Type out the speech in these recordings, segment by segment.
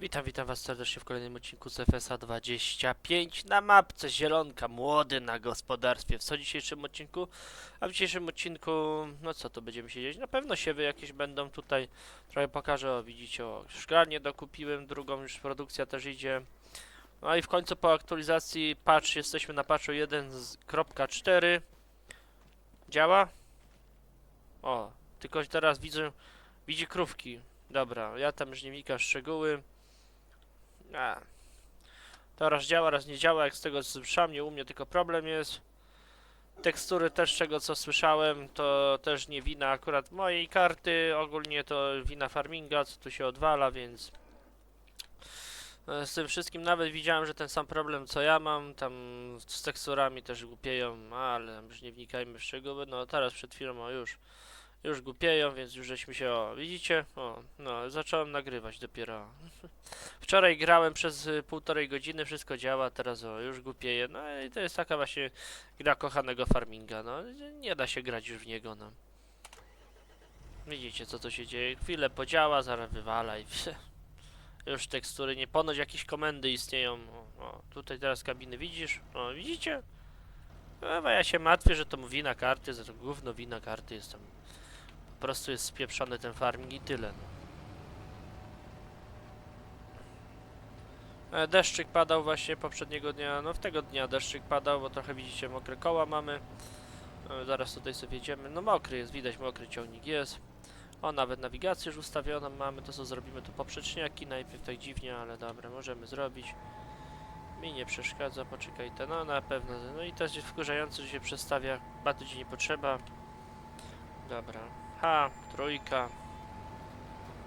Witam, witam was serdecznie w kolejnym odcinku z FSA 25 na mapce Zielonka, młody na gospodarstwie. W co dzisiejszym odcinku? A w dzisiejszym odcinku, no co tu będziemy siedzieć? Na pewno siewy jakieś będą tutaj, trochę pokażę, o widzicie, o szklarnię dokupiłem, drugą już produkcja też idzie. No i w końcu po aktualizacji patch, jesteśmy na patchu 1.4 Działa? O, tylko teraz widzę, widzi krówki. Dobra, ja tam już nie wnikam szczegóły. A. To raz działa, raz nie działa, jak z tego co słyszałem, nie u mnie tylko problem jest. Tekstury też, czego co słyszałem, to też nie wina akurat mojej karty, ogólnie to wina farminga, co tu się odwala, więc... e, Z tym wszystkim nawet widziałem, że ten sam problem co ja mam, tam z teksturami też głupieją, ale już nie wnikajmy w szczegóły, no teraz przed chwilą, o już, już głupieją, więc już żeśmy się, o widzicie, o, no zacząłem nagrywać dopiero. Wczoraj grałem przez y, półtorej godziny, wszystko działa, teraz o, już głupieje. No i to jest taka właśnie gra kochanego farminga, no. Nie da się grać już w niego, no. Widzicie co to się dzieje, chwilę podziała, zaraz wywala i już tekstury, nie ponoć jakieś komendy istnieją. O, o, tutaj teraz kabiny widzisz? O, widzicie? No, a ja się martwię, że to wina karty, że to gówno wina karty jest tam. Prostu jest spieprzony ten farming i tyle, no. E, Deszczyk padał właśnie poprzedniego dnia, no w tego dnia deszczyk padał, bo trochę widzicie mokre koła mamy. E, Zaraz tutaj sobie jedziemy, no mokry jest, widać mokry ciągnik jest. O, nawet nawigację już ustawioną mamy, to co zrobimy tu poprzeczniaki, najpierw tak dziwnie, ale dobra, możemy zrobić. Mi nie przeszkadza, poczekajcie, no na pewno, no i to jest wkurzające, że się przestawia, batyć nie potrzeba. Dobra, H, trójka.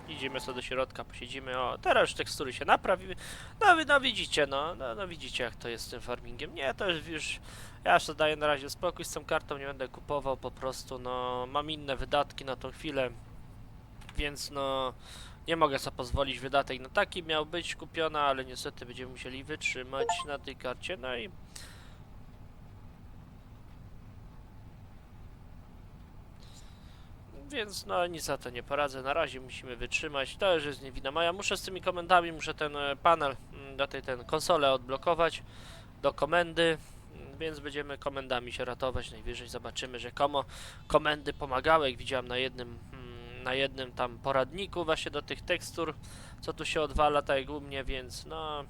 Idziemy sobie do środka, posiedzimy. O, teraz tekstury się naprawiły. No, no widzicie, no, no, no widzicie jak to jest z tym farmingiem. Nie, to już, już ja już daję na razie spokój z tą kartą, nie będę kupował po prostu, no, mam inne wydatki na tą chwilę, więc no, nie mogę sobie pozwolić wydatek na taki miał być kupiona, ale niestety będziemy musieli wytrzymać na tej karcie, no i Więc no nic za to nie poradzę, na razie musimy wytrzymać, to już jest nie wina moja, muszę z tymi komendami, muszę ten e, panel, mm, do tej ten konsolę odblokować do komendy, mm, więc będziemy komendami się ratować, najwyżej zobaczymy, że komu komendy pomagały, jak widziałem na jednym, mm, na jednym tam poradniku właśnie do tych tekstur, co tu się odwala, tak jak u mnie, więc no...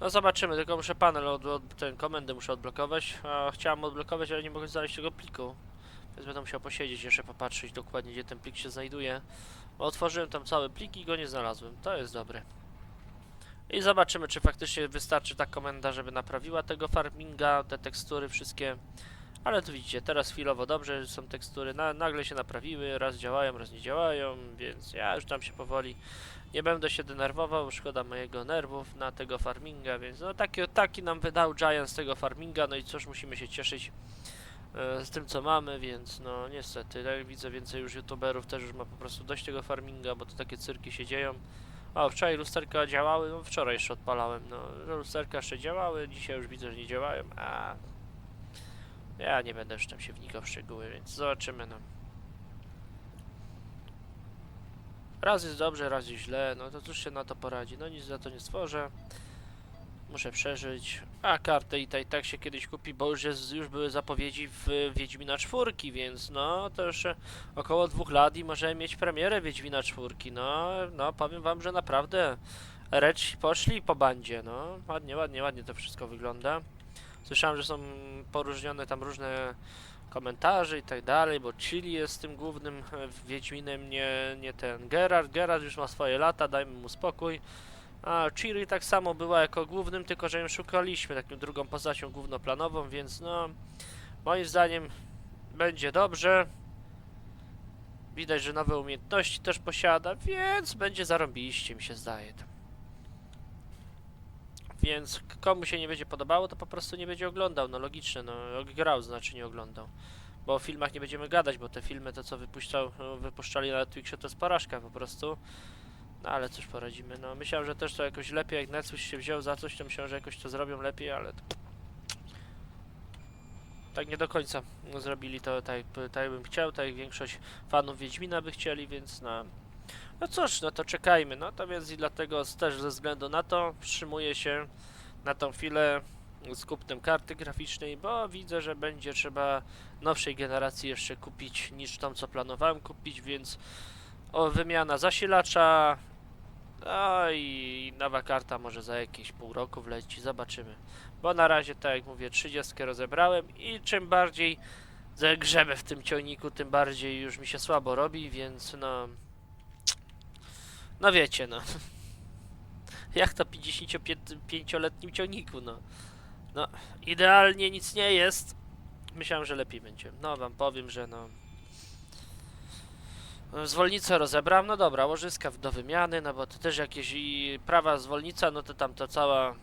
No zobaczymy, tylko muszę panel, od, od, ten komendy muszę odblokować, a chciałem odblokować, ale nie mogę znaleźć tego pliku. Więc będę musiał posiedzieć, jeszcze popatrzeć dokładnie, gdzie ten plik się znajduje. Bo otworzyłem tam cały plik i go nie znalazłem. To jest dobre. I zobaczymy, czy faktycznie wystarczy ta komenda, żeby naprawiła tego farminga, te tekstury wszystkie. Ale tu widzicie, teraz chwilowo dobrze są tekstury, na, nagle się naprawiły, raz działają, raz nie działają, więc ja już tam się powoli nie będę się denerwował, szkoda mojego nerwów na tego farminga, więc no taki, taki nam wydał Giant z tego farminga, no i cóż, musimy się cieszyć z tym co mamy, więc no niestety, tak widzę więcej już youtuberów też już ma po prostu dość tego farminga, bo to takie cyrki się dzieją. O, wczoraj lusterka działały, no wczoraj jeszcze odpalałem, no lusterka jeszcze działały, dzisiaj już widzę, że nie działają, a ja nie będę już tam się wnikał w szczegóły, więc zobaczymy no. Raz jest dobrze, raz jest źle, no to cóż się na to poradzi, no nic za to nie stworzę. Muszę przeżyć. A kartę i tak, tak się kiedyś kupi, bo już, jest, już były zapowiedzi w Wiedźmina czwórki, więc no to jeszcze około dwóch lat i możemy mieć premierę Wiedźmina czwórki. No, no powiem wam, że naprawdę recz poszli po bandzie, no. Ładnie, ładnie, ładnie to wszystko wygląda. Słyszałem, że są poróżnione tam różne komentarze i tak dalej, bo Chili jest tym głównym e, Wiedźminem, nie, nie ten Gerard. Gerard już ma swoje lata, dajmy mu spokój. A Chiri tak samo była jako głównym, tylko że ją szukaliśmy taką drugą postacią głównoplanową, więc no moim zdaniem będzie dobrze. Widać, że nowe umiejętności też posiada, więc będzie zarąbiście mi się zdaje. Więc komu się nie będzie podobało, to po prostu nie będzie oglądał, no logiczne, no grał, znaczy nie oglądał. Bo o filmach nie będziemy gadać, bo te filmy, to co wypuszczał, wypuszczali na Twitchie, to jest porażka po prostu. No ale cóż poradzimy, no. Myślałem, że też to jakoś lepiej, jak Netflix się wziął za coś, to myślałem, że jakoś to zrobią lepiej, ale... Tak nie do końca zrobili to tak, tak jakbym chciał, tak jak większość fanów Wiedźmina by chcieli, więc no... No cóż, no to czekajmy, no to więc i dlatego też ze względu na to wstrzymuję się na tą chwilę z kupnem karty graficznej, bo widzę, że będzie trzeba nowszej generacji jeszcze kupić niż tą, co planowałem kupić, więc o, wymiana zasilacza, no i nowa karta może za jakieś pół roku wleci, zobaczymy. Bo na razie, tak jak mówię, 30 rozebrałem i czym bardziej zagrzebę w tym ciągniku, tym bardziej już mi się słabo robi, więc no... No wiecie, no. Jak to 55-letnim ciągniku, no. No, idealnie nic nie jest. Myślałem, że lepiej będzie. No, wam powiem, że no... Zwolnicę rozebrałem, no dobra, łożyska do wymiany, no bo to też jakieś i prawa zwolnica, no to tam to cała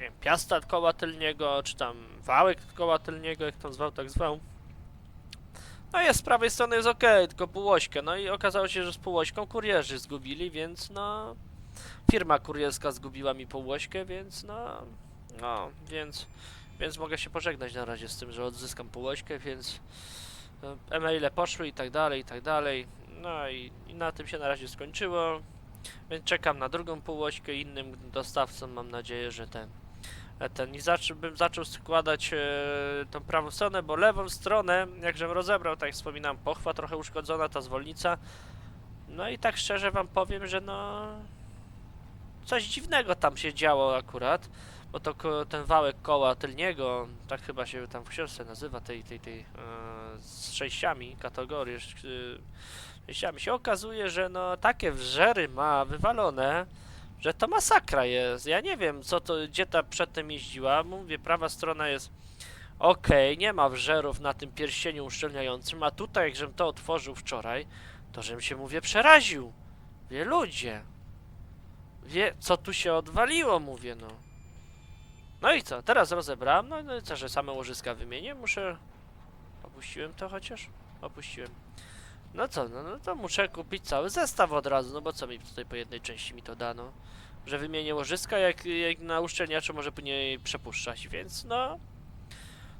nie wiem, piasta koła tylniego, czy tam wałek koła tylniego, jak tam zwał, tak zwał. No jest, z prawej strony jest ok, tylko półośkę, no i okazało się, że z półośką kurierzy zgubili, więc no... Firma kurierska zgubiła mi półośkę, więc no... No, więc... Więc mogę się pożegnać na razie z tym, że odzyskam półośkę, więc... E-maile poszły i tak dalej, i tak dalej. No i, i na tym się na razie skończyło. Więc czekam na drugą półośkę innym dostawcom. Mam nadzieję, że ten. e, Ten i zaczął, bym zaczął składać e, tą prawą stronę, bo lewą stronę, jakżem rozebrał, tak jak wspominam, pochwa trochę uszkodzona, ta zwolnica. No i tak szczerze wam powiem, że no. Coś dziwnego tam się działo akurat. Bo to ten wałek koła tylniego, tak chyba się tam w książce nazywa, tej, tej, tej, e, z sześciami kategorii, e, sześciami, się okazuje, że no takie wrzery ma wywalone, że to masakra jest. Ja nie wiem, co to, gdzie ta przedtem jeździła. Mówię, prawa strona jest okej, nie ma wrzerów na tym pierścieniu uszczelniającym, a tutaj, jak żem to otworzył wczoraj, to żem się, mówię, przeraził. Wie, ludzie. Wie, co tu się odwaliło, mówię, no. No i co, teraz rozebrałem, no, no i co, że same łożyska wymienię, muszę... Opuściłem to chociaż? Opuściłem. No co, no, no to muszę kupić cały zestaw od razu, no bo co mi tutaj po jednej części mi to dano? Że wymienię łożyska, jak, jak na uszczelniaczu może później przepuszczać, więc no...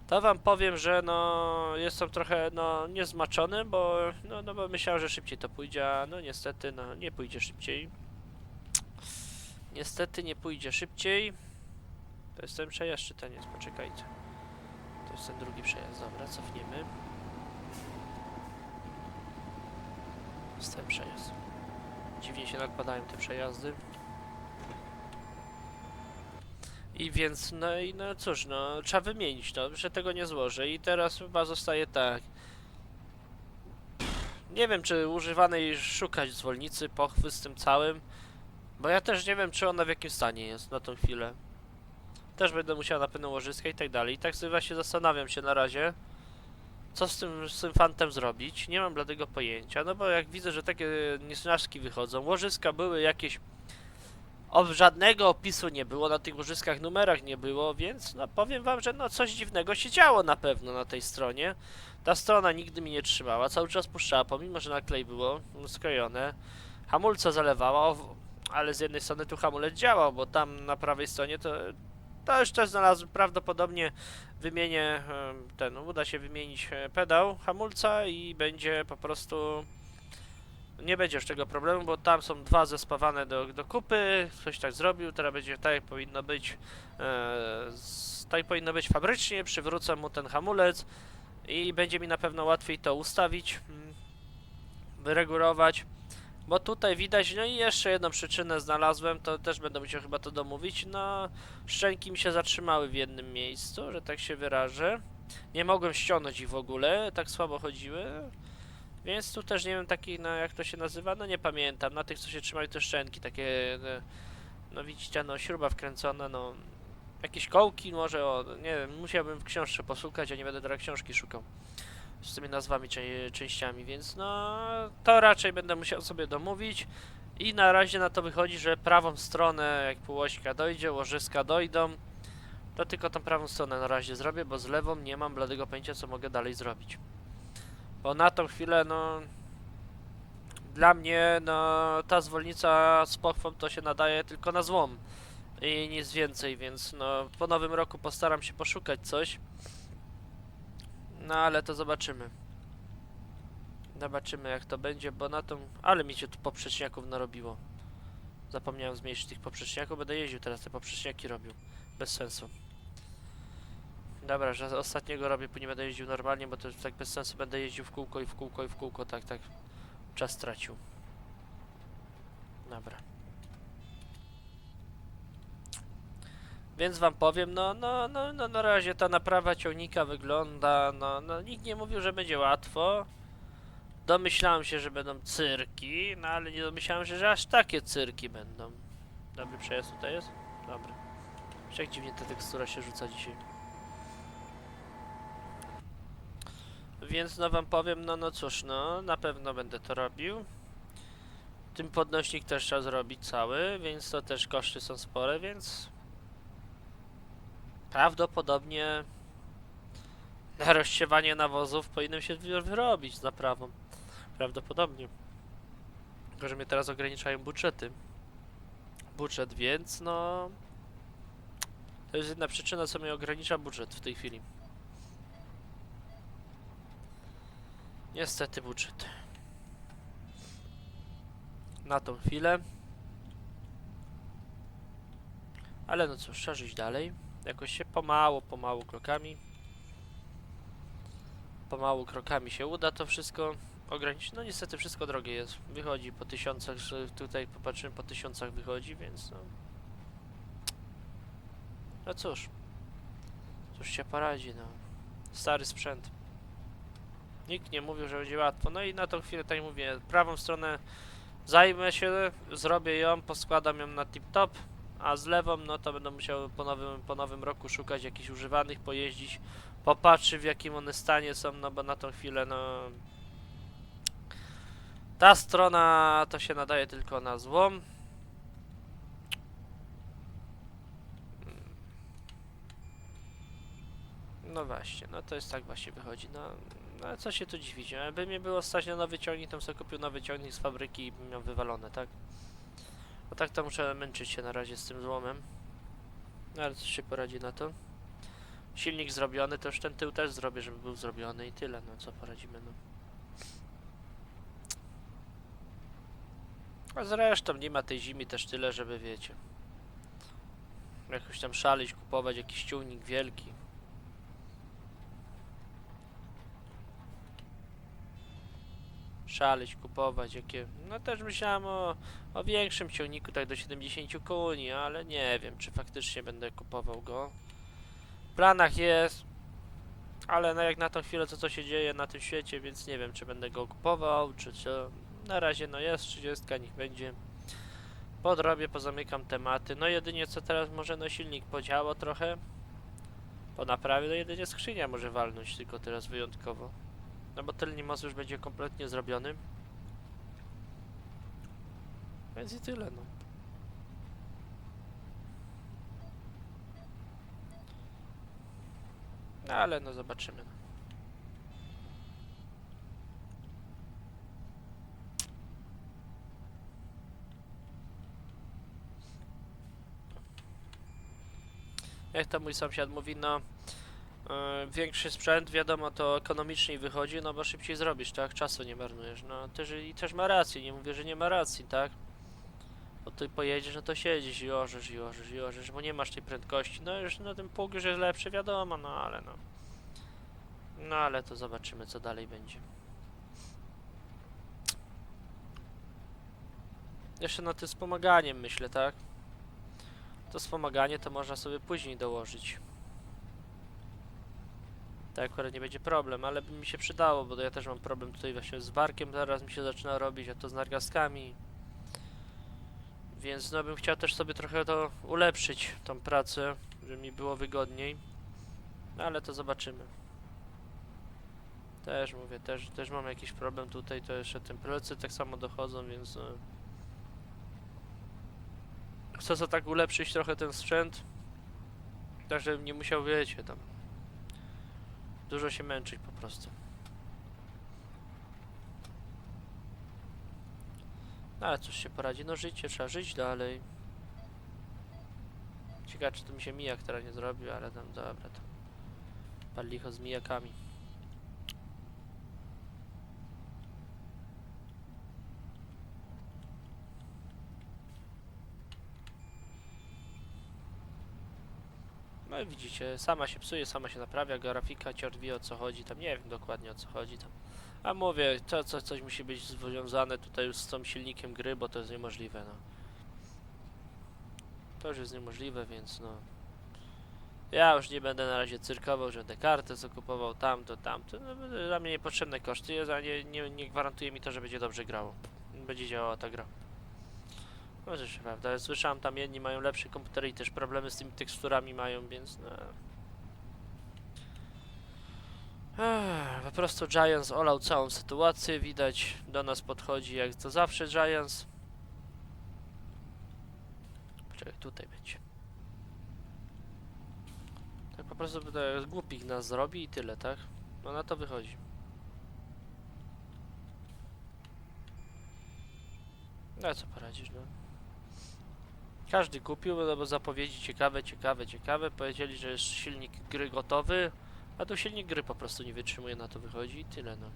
To wam powiem, że no jestem trochę no niezmaczony, bo no, no bo myślałem, że szybciej to pójdzie, a no niestety no nie pójdzie szybciej. Niestety nie pójdzie szybciej. To jest ten przejazd, czy ten jest? Poczekajcie. To jest ten drugi przejazd, dobra, cofniemy. Jest ten przejazd. Dziwnie się nakładają te przejazdy. I więc, no i no cóż, no trzeba wymienić to, że tego nie złożę i teraz chyba zostaje tak. Nie wiem, czy używanej szukać zwolnicy, pochwy z tym całym, bo ja też nie wiem, czy ona w jakim stanie jest na tą chwilę. Też będę musiał na pewno łożyska i tak dalej. I tak sobie właśnie zastanawiam się na razie, co z tym, z fantem zrobić. Nie mam dlatego pojęcia, no bo jak widzę, że takie niesnaczki wychodzą, łożyska były jakieś... O, żadnego opisu nie było, na tych łożyskach numerach nie było, więc no powiem wam, że no coś dziwnego się działo na pewno na tej stronie. Ta strona nigdy mi nie trzymała, cały czas puszczała, pomimo że naklej było skrojone. Hamulce zalewała, ale z jednej strony tu hamulec działał, bo tam na prawej stronie to to już też znalazłem, prawdopodobnie wymienię em, ten, uda się wymienić e, pedał hamulca i będzie po prostu nie będzie już tego problemu, bo tam są dwa zespawane do, do kupy, ktoś tak zrobił, teraz będzie tak jak powinno być, e, z, tak powinno być fabrycznie, przywrócę mu ten hamulec i będzie mi na pewno łatwiej to ustawić, mm, wyregulować. Bo tutaj widać, no i jeszcze jedną przyczynę znalazłem, to też będę musiał chyba to domówić, no szczęki mi się zatrzymały w jednym miejscu, że tak się wyrażę. Nie mogłem ściągnąć ich w ogóle, tak słabo chodziły. Więc tu też nie wiem taki, no jak to się nazywa, no nie pamiętam, na tych co się trzymają te szczęki, takie, no, no widzicie, no śruba wkręcona, no jakieś kołki może, o, nie wiem, musiałbym w książce posłuchać, a nie będę teraz książki szukał z tymi nazwami czę- częściami, więc no to raczej będę musiał sobie domówić i na razie na to wychodzi, że prawą stronę jak półośka dojdzie, łożyska dojdą, to tylko tą prawą stronę na razie zrobię, bo z lewą nie mam bladego pojęcia co mogę dalej zrobić. Bo na tą chwilę no dla mnie no ta zwolnica z pochwą to się nadaje tylko na złom i nic więcej, więc no po nowym roku postaram się poszukać coś. No ale to zobaczymy. Zobaczymy jak to będzie, bo na tą... Ale mi się tu poprzeczniaków narobiło. Zapomniałem zmniejszyć tych poprzeczniaków, będę jeździł teraz te poprzeczniaki robił. Bez sensu. Dobra, że ostatniego robię, później będę jeździł normalnie, bo to tak bez sensu będę jeździł w kółko i w kółko i w kółko, tak, tak. Czas stracił. Dobra. Więc wam powiem, no, no, no, no na razie ta naprawa ciągnika wygląda, no, no nikt nie mówił, że będzie łatwo. Domyślałem się, że będą cyrki, no ale nie domyślałem się, że aż takie cyrki będą. Dobry przejazd tutaj jest? Dobry. Jak dziwnie ta tekstura się rzuca dzisiaj. Więc no wam powiem, no no cóż, no na pewno będę to robił. Tym podnośnik też trzeba zrobić cały, więc to też koszty są spore, więc prawdopodobnie na rozsiewanie nawozów powinienem się wy- wyrobić z naprawą. Prawdopodobnie. Tylko, że mnie teraz ograniczają budżety. Budżet, więc no... To jest jedna przyczyna, co mnie ogranicza budżet w tej chwili. Niestety budżet. Na tą chwilę. Ale no cóż, trzeba żyć dalej. Jakoś się pomału, pomału krokami. Pomału krokami się uda to wszystko ograniczyć. No niestety wszystko drogie jest. Wychodzi po tysiącach, że tutaj popatrzymy po tysiącach wychodzi, więc no. No cóż. Cóż się poradzi, no. Stary sprzęt. Nikt nie mówił, że będzie łatwo. No i na tą chwilę, tak mówię, prawą stronę zajmę się, zrobię ją, poskładam ją na tip-top, a z lewą, no to będę musiał po nowym, po nowym roku szukać jakichś używanych, pojeździć, popatrzeć w jakim one stanie są, no bo na tą chwilę, no... Ta strona to się nadaje tylko na złom. No właśnie, no to jest tak właśnie wychodzi, no, no co się tu dziwić, jakby mnie było stać na nowy ciągnik, to sobie kupił nowy ciągnik z fabryki i bym miał wywalone, tak? Bo tak to muszę męczyć się na razie z tym złomem. No ale co się poradzi na to? Silnik zrobiony, to już ten tył też zrobię, żeby był zrobiony i tyle, no co poradzimy, no. A zresztą nie ma tej zimy też tyle, żeby wiecie. Jakoś tam szaleć, kupować jakiś ciągnik wielki. Szaleć, kupować, jakie... No też myślałem o, o większym ciągniku, tak do 70 koni, ale nie wiem, czy faktycznie będę kupował go. W planach jest, ale no jak na tą chwilę, to co się dzieje na tym świecie, więc nie wiem, czy będę go kupował, czy co. Na razie no jest 30, niech będzie. Podrobię, pozamykam tematy. No jedynie co teraz może no silnik podziało trochę. Po naprawie, no jedynie skrzynia może walnąć, tylko teraz wyjątkowo. No bo tylny most już będzie kompletnie zrobiony. Więc i tyle, no. No ale no zobaczymy. Jak to mój sąsiad mówi, no większy sprzęt, wiadomo, to ekonomiczniej wychodzi, no bo szybciej zrobisz, tak? Czasu nie marnujesz. No też i też ma rację, nie mówię, że nie ma racji, tak? Bo ty pojedziesz, no to siedzisz i orzesz, i orzesz, i orzesz, bo nie masz tej prędkości. No już no ten pług już jest lepszy, wiadomo, no ale no. No ale to zobaczymy, co dalej będzie. Jeszcze nad tym wspomaganiem myślę, tak? To wspomaganie to można sobie później dołożyć. Tak akurat nie będzie problem, ale by mi się przydało, bo ja też mam problem tutaj właśnie z barkiem, zaraz mi się zaczyna robić, a to z nargazkami. Więc no bym chciał też sobie trochę to ulepszyć, tą pracę, żeby mi było wygodniej. No ale to zobaczymy. Też mówię, też, też mam jakiś problem tutaj, to jeszcze tym plecy tak samo dochodzą, więc... No, chcę sobie tak ulepszyć trochę ten sprzęt, tak żebym nie musiał, wiecie, tam dużo się męczyć po prostu. No ale cóż się poradzi, no życie, trzeba żyć dalej. Ciekawe czy to mi się mijak teraz nie zrobił, ale tam dobra to. Pal licho z mijakami. No widzicie, sama się psuje, sama się naprawia, grafika cior wie o co chodzi, tam nie wiem dokładnie o co chodzi tam. A mówię, to co, coś musi być związane tutaj już z tym silnikiem gry, bo to jest niemożliwe, no. To już jest niemożliwe, więc no. Ja już nie będę na razie cyrkował, będę kartę zakupował tamto, tamto. No, dla mnie niepotrzebne koszty jest, a nie, nie, nie gwarantuje mi to, że będzie dobrze grało. Będzie działała ta gra. No rzecz prawda, słyszałem tam jedni mają lepsze komputery i też problemy z tymi teksturami mają, więc no. Ech, po prostu Giants olał całą sytuację, widać do nas podchodzi jak to zawsze Giants. Poczekaj, tutaj będzie. Tak po prostu głupich nas zrobi i tyle, tak? No na to wychodzi. No co poradzisz, no. Każdy kupił, no bo zapowiedzi ciekawe, ciekawe, ciekawe. Powiedzieli, że jest silnik gry gotowy, a tu silnik gry po prostu nie wytrzymuje, na to wychodzi i tyle, no.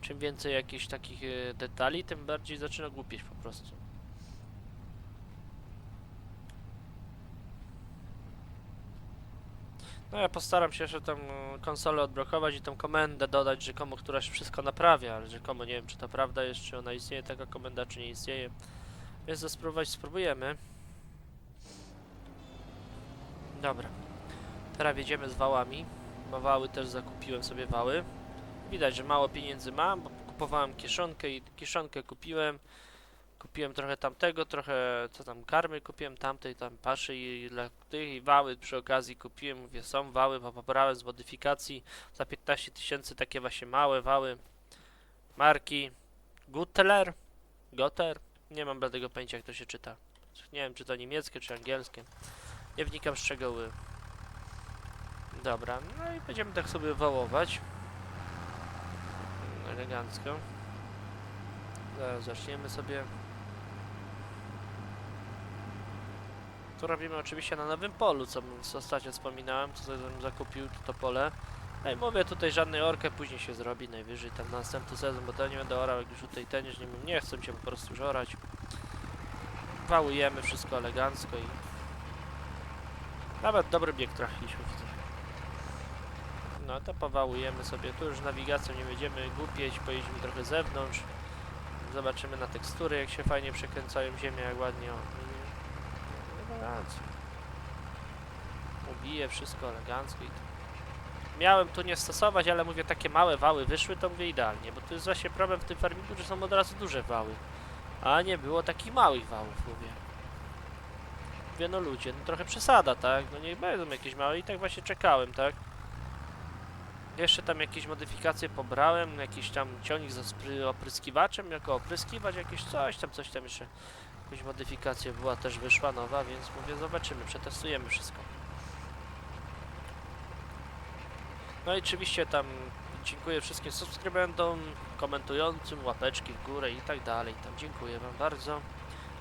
Czym więcej jakichś takich e, detali, tym bardziej zaczyna głupieć po prostu. No ja postaram się jeszcze e, konsolę odblokować i tą komendę dodać rzekomo, która się wszystko naprawia, ale rzekomo nie wiem czy to prawda jest, czy ona istnieje taka komenda, czy nie istnieje. Więc to spróbować spróbujemy. Dobra. Teraz jedziemy z wałami, bo wały też zakupiłem sobie wały. Widać, że mało pieniędzy mam, bo kupowałem kieszonkę i kieszonkę kupiłem. Kupiłem trochę tamtego, trochę co tam karmy kupiłem, tamtej tam paszy i dla tych i wały przy okazji kupiłem, mówię są wały, bo pobrałem z modyfikacji za 15 tysięcy takie właśnie małe wały marki Gutler, Gotter, nie mam bladego pojęcia jak to się czyta. Nie wiem czy to niemieckie czy angielskie. Nie wnikam w szczegóły. Dobra, no i będziemy tak sobie wołować. Elegancko. Zaraz zaczniemy sobie. Tu robimy oczywiście na nowym polu, co, co ostatnio wspominałem, co zakupił to pole. No i mówię, tutaj żadnej orkę później się zrobi, najwyżej tam na następny sezon, bo to nie będę orał, jak już tutaj ten już nie, nie chcę się po prostu już orać. Wałujemy wszystko elegancko i... Nawet dobry bieg trafiliśmy. widzę. No to powałujemy sobie, tu już nawigacją nie będziemy głupieć, pojedziemy trochę zewnątrz. Zobaczymy na tekstury, jak się fajnie przekręcają ziemię, jak ładnie. Elegancko. Ubiję wszystko elegancko i to. Miałem tu nie stosować, ale mówię, takie małe wały wyszły, to mówię idealnie, bo tu jest właśnie problem w tym farmingu, że są od razu duże wały. A nie było takich małych wałów, mówię. Mówię, no ludzie, no trochę przesada, tak? No niech będą jakieś małe i tak właśnie czekałem, tak? Jeszcze tam jakieś modyfikacje pobrałem, jakiś tam ciągnik z opryskiwaczem, jako opryskiwać jakieś coś tam, coś tam jeszcze. Jakąś modyfikację była też wyszła nowa, więc mówię, zobaczymy, przetestujemy wszystko. No i oczywiście tam dziękuję wszystkim subskrybentom, komentującym, łapeczki w górę i tak dalej. Tam dziękuję wam bardzo.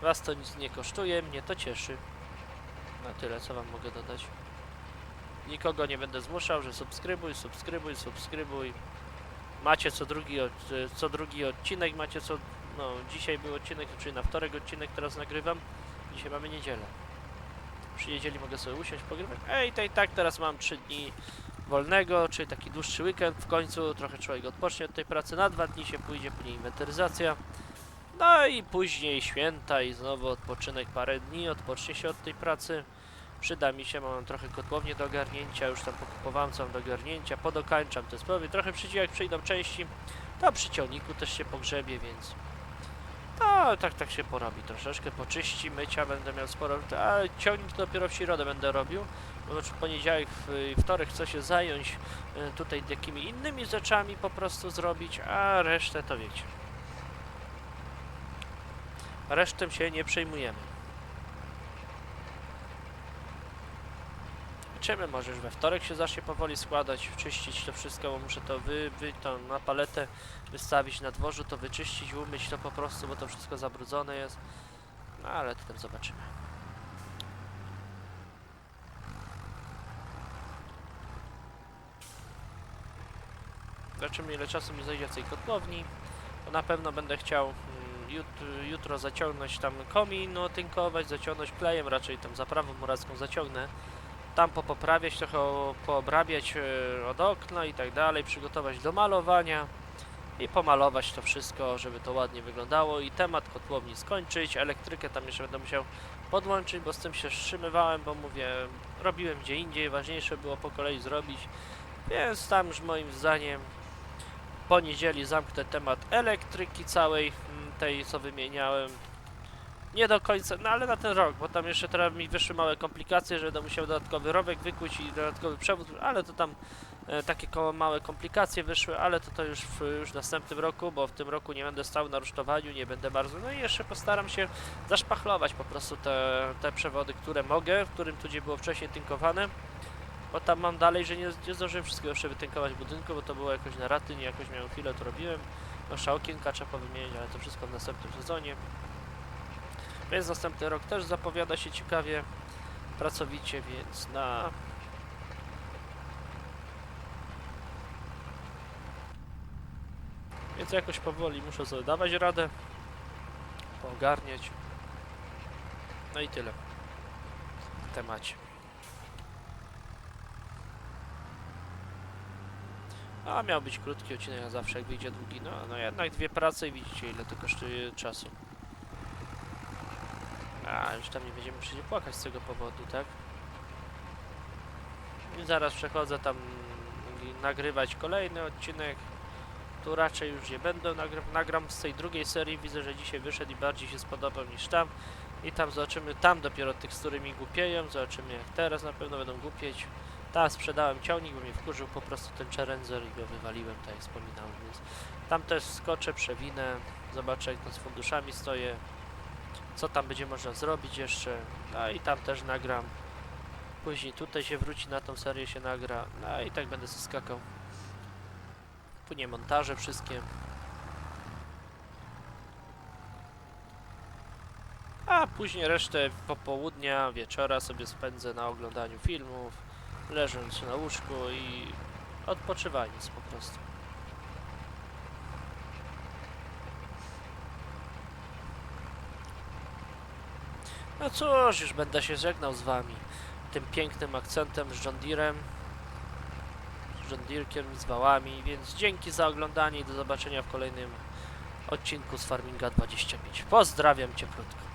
Was to nic nie kosztuje, mnie to cieszy. No tyle, co wam mogę dodać. Nikogo nie będę zmuszał, że subskrybuj, subskrybuj, subskrybuj. Macie co drugi, co drugi odcinek, macie co... No, dzisiaj był odcinek, czyli na wtorek odcinek teraz nagrywam. Dzisiaj mamy niedzielę. Przy niedzieli mogę sobie usiąść, pogrywać. Ej, to i tak teraz mam 3 dni wolnego, czyli taki dłuższy weekend w końcu. Trochę człowiek odpocznie od tej pracy. Na dwa dni się pójdzie, później inwentaryzacja. No i później święta i znowu odpoczynek parę dni, odpocznie się od tej pracy. Przyda mi się, mam trochę kotłownie do ogarnięcia, już tam pokupowałem co mam do ogarnięcia, podokańczam te sprawy, trochę przyjdzie jak przyjdą części, to przy ciągniku też się pogrzebie, więc to tak, tak się porobi troszeczkę, poczyści, mycia będę miał sporo, a ciągnik dopiero w środę będę robił, w poniedziałek, w wtorek chcę się zająć e, tutaj takimi innymi rzeczami po prostu zrobić, a resztę to wiecie. Resztę się nie przejmujemy. Zobaczymy, może już we wtorek się zacznie powoli składać, czyścić to wszystko, bo muszę to wy, wy to na paletę wystawić na dworzu, to wyczyścić, umyć to po prostu, bo to wszystko zabrudzone jest. No ale to tam zobaczymy. Zobaczymy ile czasu mi zajdzie w tej kotłowni. To na pewno będę chciał mm, jut, jutro zaciągnąć tam komin, otynkować, zaciągnąć klejem, raczej tam zaprawą muracką zaciągnę tam popoprawiać, trochę poobrabiać e, od okna i tak dalej, przygotować do malowania i pomalować to wszystko, żeby to ładnie wyglądało i temat kotłowni skończyć, elektrykę tam jeszcze będę musiał podłączyć, bo z tym się wstrzymywałem, bo mówię, robiłem gdzie indziej, ważniejsze było po kolei zrobić, więc tam już moim zdaniem po niedzieli zamknę temat elektryki całej, mm, tej co wymieniałem. Nie do końca, no ale na ten rok, bo tam jeszcze teraz mi wyszły małe komplikacje, że będę musiał dodatkowy rowek wykuć i dodatkowy przewód, ale to tam e, takie koło małe komplikacje wyszły, ale to to już w już w następnym roku, bo w tym roku nie będę stał na rusztowaniu, nie będę bardzo, no i jeszcze postaram się zaszpachlować po prostu te, te przewody, które mogę, w którym tu gdzie było wcześniej tynkowane, bo tam mam dalej, że nie, nie zdążyłem wszystkiego jeszcze wytynkować budynku, bo to było jakoś na raty, nie jakoś miałem chwilę, to robiłem, no okienka trzeba powymieniać, ale to wszystko w następnym sezonie. Więc następny rok też zapowiada się ciekawie, pracowicie, więc na Więc jakoś powoli muszę sobie dawać radę, poogarniać. No i tyle w temacie. A miał być krótki odcinek, zawsze jak wyjdzie długi. No, no jednak dwie prace i widzicie ile to kosztuje czasu. A już tam nie będziemy przecież płakać z tego powodu, tak? I zaraz przechodzę tam nagrywać kolejny odcinek. Tu raczej już nie będę nagram, nagram z tej drugiej serii. Widzę, że dzisiaj wyszedł i bardziej się spodobał niż tam. I tam zobaczymy, tam dopiero tych, z którymi głupieją. Zobaczymy jak teraz na pewno będą głupieć. Tam sprzedałem ciągnik, bo mnie wkurzył po prostu ten Challenger i go wywaliłem, tak jak wspominałem, więc tam też skoczę, przewinę, zobaczę jak tam z funduszami stoję, co tam będzie można zrobić jeszcze, no i tam też nagram. Później tutaj się wróci na tą serię, się nagra, no i tak będę skakał. Później montaże wszystkie. A później resztę popołudnia, wieczora sobie spędzę na oglądaniu filmów, leżąc na łóżku i odpoczywając po prostu. No cóż, już będę się żegnał z wami tym pięknym akcentem z John Deerem, z John Deerkiem z wałami, więc dzięki za oglądanie i do zobaczenia w kolejnym odcinku z Farminga 25. Pozdrawiam cieplutko.